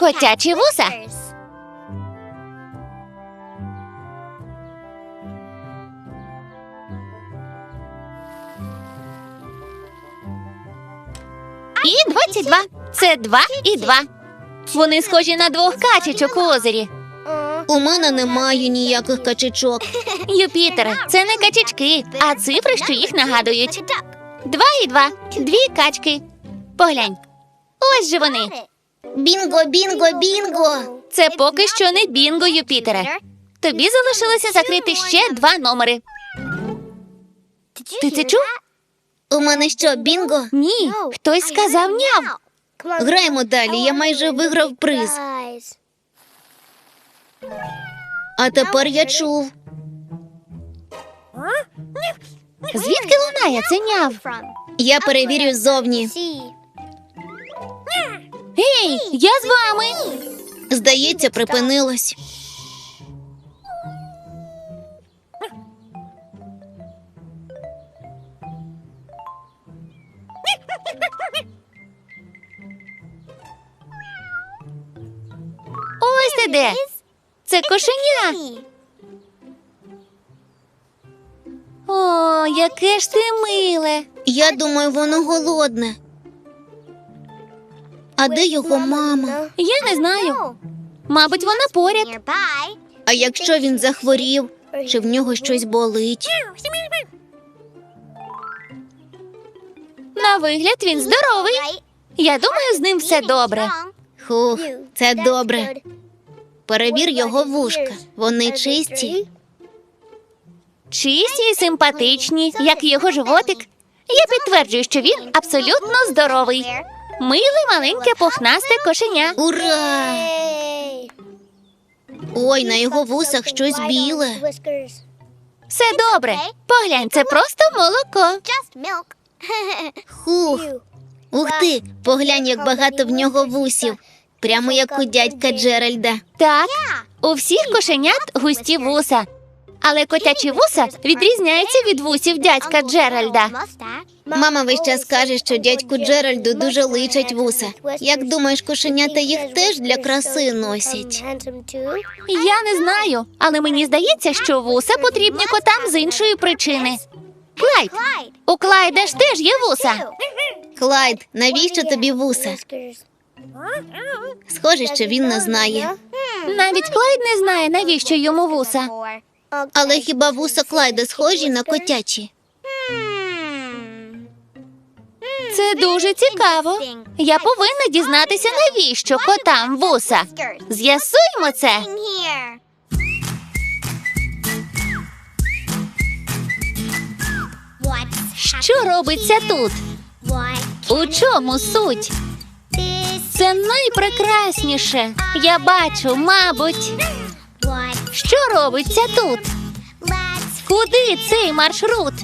Котячі вуса. І 22. Це два і два. Вони схожі на двох качечок у озері. У мене немає ніяких качечок. Юпітере, це не качечки, а цифри, що їх нагадують. Два і два. Дві качки. Поглянь. Ось же вони. Бінго, бінго, бінго. Це поки що не бінго, Юпітере. Тобі залишилося закрити ще два номери. Ти це чув? У мене що, бінго? Ні. Хтось сказав няв. Граємо далі, я майже виграв приз. А тепер я чув. Звідки лунає це няв? Я перевірю ззовні. Гей, я з вами. Здається, припинилось. Ось ти де. Це кошеня. О, яке ж ти миле. Я думаю, воно голодне. А де його мама? Я не знаю. Мабуть, вона поряд. А якщо він захворів, чи в нього щось болить? На вигляд він здоровий. Я думаю, з ним все добре. Хух, це добре. Перевір його вушка. Вони чисті. Чисті і симпатичні, як і його животик. Я підтверджую, що він абсолютно здоровий. Миле маленьке пухнасте кошеня. Ура! Ой, на його вусах щось біле. Все добре. Поглянь, це просто молоко. Хух. Ух ти, поглянь, як багато в нього вусів. Прямо як у дядька Джеральда. Так, у всіх кошенят густі вуса. Але котячі вуса відрізняються від вусів дядька Джеральда. Мама весь час каже, що дядьку Джеральду дуже личать вуса. Як думаєш, кошенята їх теж для краси носять? Я не знаю, але мені здається, що вуса потрібні котам з іншої причини. Клайд, у Клайда ж теж є вуса. Клайд, навіщо тобі вуса? Схоже, що він не знає. Навіть Клайд не знає, навіщо йому вуса. Але хіба вуса Клайда схожі на котячі? Це дуже цікаво. Я повинна дізнатися, навіщо котам вуса. З'ясуємо це. Що робиться тут? У чому суть? Це найпрекрасніше. Я бачу, мабуть, що робиться тут. Куди цей маршрут?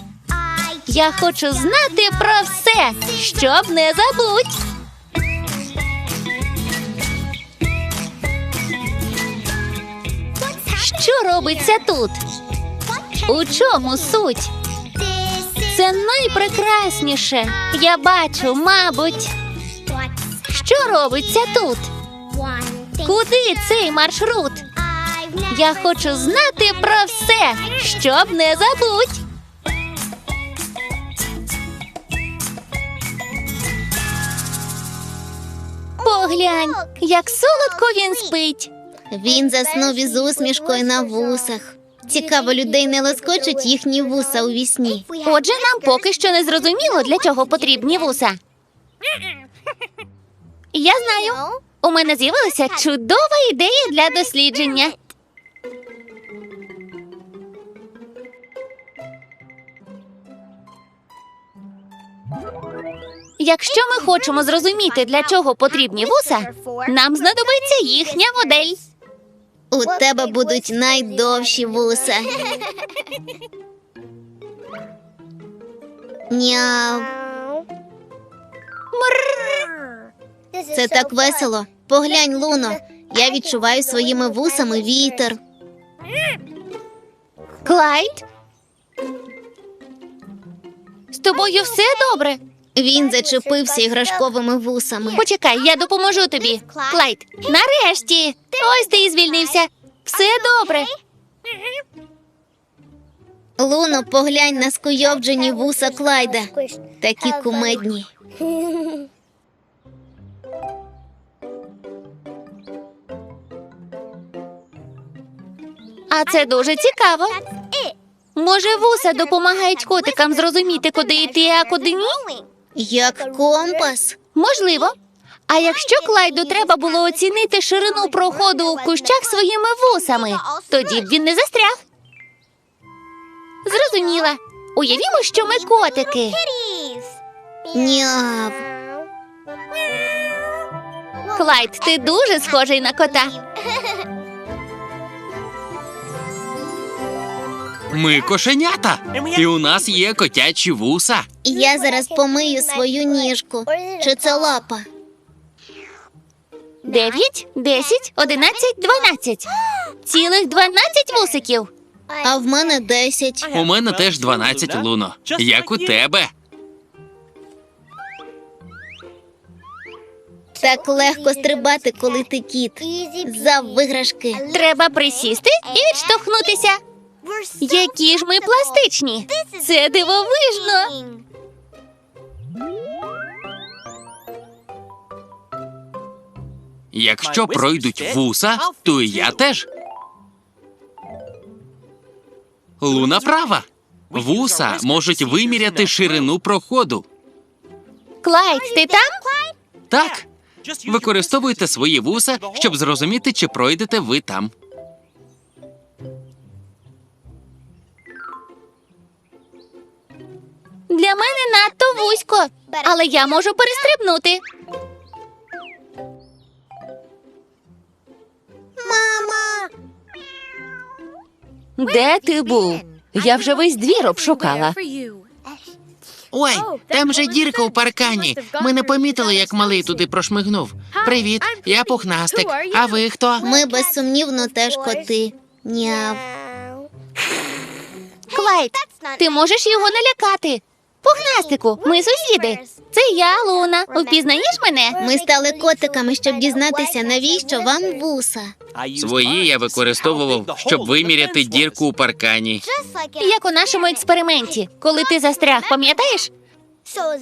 Я хочу знати про все, щоб не забудь. Що робиться тут? У чому суть? Це найпрекрасніше. Я бачу, мабуть, що робиться тут. Куди цей маршрут? Я хочу знати про все, щоб не забудь. Поглянь, як солодко він спить. Він заснув із усмішкою на вусах. Цікаво, людей не лоскочуть їхні вуса у вісні. Отже, нам поки що не зрозуміло, для чого потрібні вуса. Я знаю. У мене з'явилася чудова ідея для дослідження. Якщо ми хочемо зрозуміти, для чого потрібні вуса, нам знадобиться їхня модель. У тебе будуть найдовші вуса. Няв. Це так весело. Поглянь, Луно. Я відчуваю своїми вусами вітер. Клайд? З тобою все добре? Він зачепився іграшковими вусами. Почекай, я допоможу тобі. Клайд, нарешті. Ось ти і звільнився. Все добре. Луно, поглянь на скуйовджені вуса Клайда. Такі кумедні. А це дуже цікаво. Може, вуса допомагають котикам зрозуміти, куди йти, а куди ні? Як компас. Можливо. А якщо Клайду треба було оцінити ширину проходу у кущах своїми вусами, тоді б він не застряг. Зрозуміла. Уявімо, що ми котики. Няв. Клайд, ти дуже схожий на кота. Ми кошенята, і у нас є котячі вуса. Я зараз помию свою ніжку. Чи це лапа? Дев'ять, десять, одинадцять, дванадцять. Цілих дванадцять вусиків. А в мене десять. У мене теж 12 луно, як у тебе. Так легко стрибати, коли ти кіт. За виграшки. Треба присісти і відштовхнутися. Які ж ми пластичні. Це дивовижно. Якщо пройдуть вуса, то і я теж. Луна права. Вуса можуть виміряти ширину проходу. Клайд, ти там? Так, використовуйте свої вуса, щоб зрозуміти, чи пройдете ви там. Для мене надто вузько, але я можу перестрибнути. Мама! Де ти був? Я вже весь двір обшукала. Ой, там же дірка у паркані. Ми не помітили, як малий туди прошмигнув. Привіт, я пухнастик. А ви хто? Ми безсумнівно теж коти. Няв. Клайд, ти можеш його налякати. Пухнастику, ми сусіди. Це я, Луна. Упізнаєш мене? Ми стали котиками, щоб дізнатися, навіщо вам вуса. Свої я використовував, щоб виміряти дірку у паркані. Як у нашому експерименті, коли ти застряг, пам'ятаєш?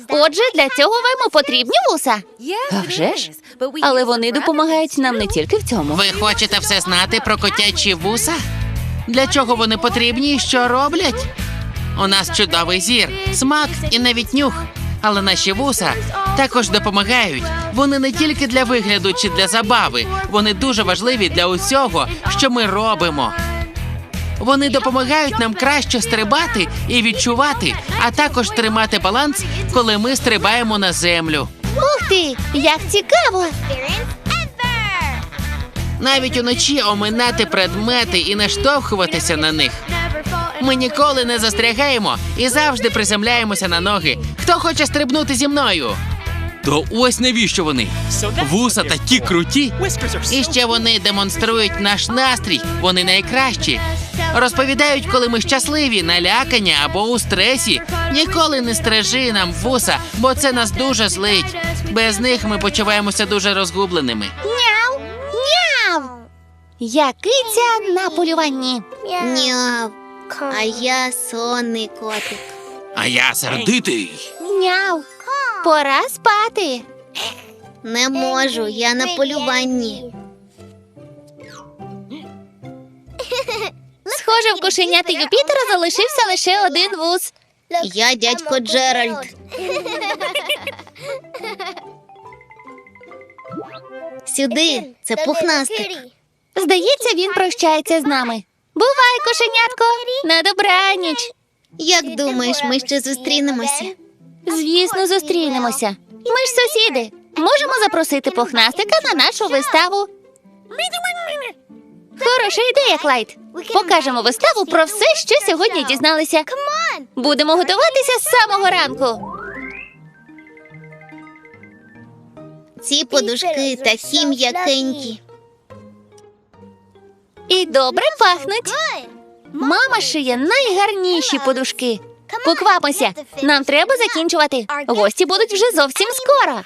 Отже, для цього вам потрібні вуса. А вже ж. Але вони допомагають нам не тільки в цьому. Ви хочете все знати про котячі вуса? Для чого вони потрібні і що роблять? У нас чудовий зір, смак і навіть нюх. Але наші вуса також допомагають. Вони не тільки для вигляду чи для забави, вони дуже важливі для усього, що ми робимо. Вони допомагають нам краще стрибати і відчувати, а також тримати баланс, коли ми стрибаємо на землю. Ух ти, як цікаво! Навіть уночі оминати предмети і не штовхуватися на них. Ми ніколи не застрягаємо і завжди приземляємося на ноги. Хто хоче стрибнути зі мною? То ось навіщо вони? Вуса такі круті. І ще вони демонструють наш настрій. Вони найкращі. Розповідають, коли ми щасливі, налякані або у стресі. Ніколи не стрижи нам вуса, бо це нас дуже злить. Без них ми почуваємося дуже розгубленими. Няу! Няу! Я киця на полюванні. Няв. А я сонний котик. А я сердитий. Няу! Пора спати. Не можу, я на полюванні. Схоже, в кошеняти Юпітера залишився лише один вуз. Я дядько Джеральд. Сюди, це пухнастик. Здається, він прощається з нами. Кошенятко! На добраніч! Як думаєш, ми ще зустрінемося? Звісно, зустрінемося. Ми ж сусіди. Можемо запросити пухнастика на нашу виставу. Хороша ідея, Клайд. Покажемо виставу про все, що сьогодні дізналися. Будемо готуватися з самого ранку. Ці подушки такі м'якенькі. І добре пахнуть. Мама шиє найгарніші подушки. Поквапимося, нам треба закінчувати. Гості будуть вже зовсім скоро.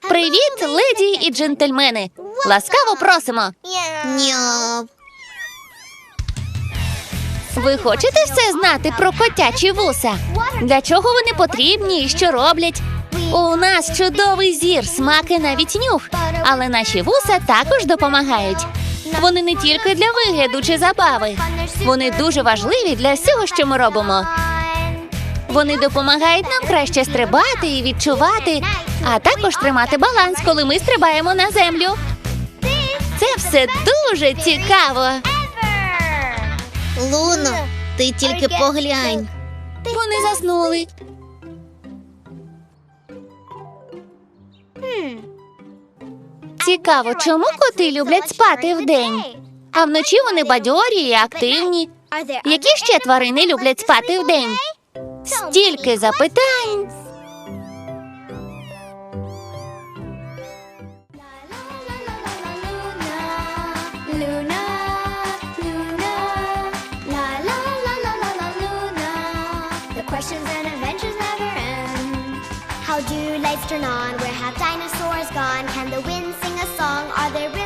Привіт, леді і джентльмени. Ласкаво просимо. Ви хочете все знати про котячі вуса? Для чого вони потрібні і що роблять? У нас чудовий зір, смак і навіть нюх. Але наші вуса також допомагають. Вони не тільки для вигляду чи забави. Вони дуже важливі для всього, що ми робимо. Вони допомагають нам краще стрибати і відчувати, а також тримати баланс, коли ми стрибаємо на землю. Це все дуже цікаво. Луно, ти тільки поглянь. Вони заснули. Цікаво, чому коти люблять спати вдень, а вночі вони бадьорі і активні. Які ще тварини люблять спати вдень? Стільки запитань. How do lights turn on? Where have dinosaurs gone? Can the wind sing? Are really